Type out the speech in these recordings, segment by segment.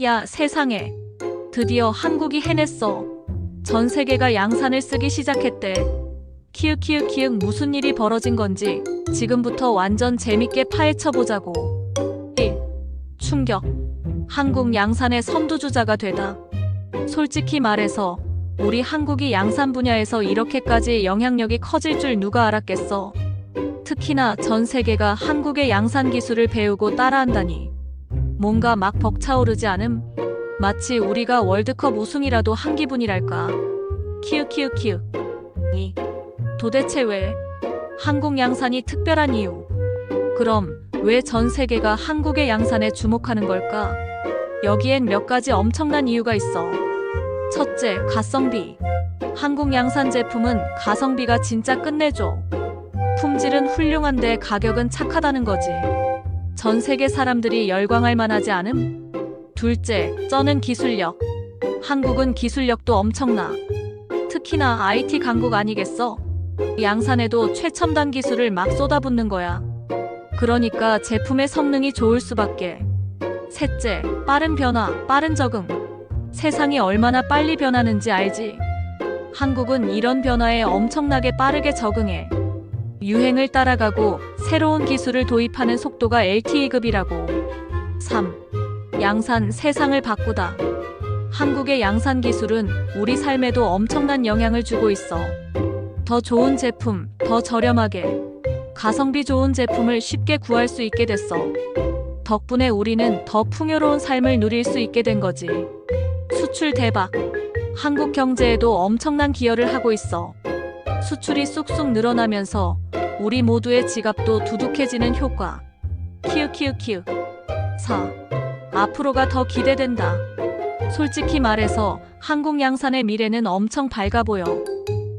야, 세상에. 드디어 한국이 해냈어. 전 세계가 양산을 쓰기 시작했대. 키읔 키읔 키읔 무슨 일이 벌어진 건지 지금부터 완전 재밌게 파헤쳐 보자고. 1. 충격. 한국 양산의 선두주자가 되다. 솔직히 말해서 우리 한국이 양산 분야에서 이렇게까지 영향력이 커질 줄 누가 알았겠어. 특히나 전 세계가 한국의 양산 기술을 배우고 따라한다니. 뭔가 막 벅차오르지 않음? 마치 우리가 월드컵 우승이라도 한 기분이랄까. 키읔 키읔 키읔. 이. 도대체 왜? 한국 양산이 특별한 이유. 그럼 왜 전 세계가 한국의 양산에 주목하는 걸까? 여기엔 몇 가지 엄청난 이유가 있어. 첫째, 가성비. 한국 양산 제품은 가성비가 진짜 끝내줘. 품질은 훌륭한데 가격은 착하다는 거지. 전 세계 사람들이 열광할 만하지 않음? 둘째, 쩌는 기술력. 한국은 기술력도 엄청나. 특히나 IT 강국 아니겠어? 양산에도 최첨단 기술을 막 쏟아붓는 거야. 그러니까 제품의 성능이 좋을 수밖에. 셋째, 빠른 변화, 빠른 적응. 세상이 얼마나 빨리 변하는지 알지? 한국은 이런 변화에 엄청나게 빠르게 적응해. 유행을 따라가고 새로운 기술을 도입하는 속도가 LTE급이라고. 3. 양산 세상을 바꾸다. 한국의 양산 기술은 우리 삶에도 엄청난 영향을 주고 있어. 더 좋은 제품, 더 저렴하게, 가성비 좋은 제품을 쉽게 구할 수 있게 됐어. 덕분에 우리는 더 풍요로운 삶을 누릴 수 있게 된 거지. 수출 대박. 한국 경제에도 엄청난 기여를 하고 있어. 수출이 쑥쑥 늘어나면서 우리 모두의 지갑도 두둑해지는 효과. 키읔 키읔 키읔. 4. 앞으로가 더 기대된다. 솔직히 말해서 한국 양산의 미래는 엄청 밝아 보여.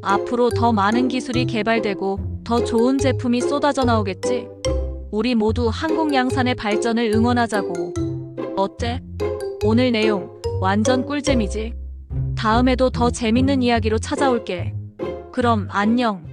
앞으로 더 많은 기술이 개발되고 더 좋은 제품이 쏟아져 나오겠지? 우리 모두 한국 양산의 발전을 응원하자고. 어때? 오늘 내용 완전 꿀잼이지? 다음에도 더 재밌는 이야기로 찾아올게. 그럼 안녕.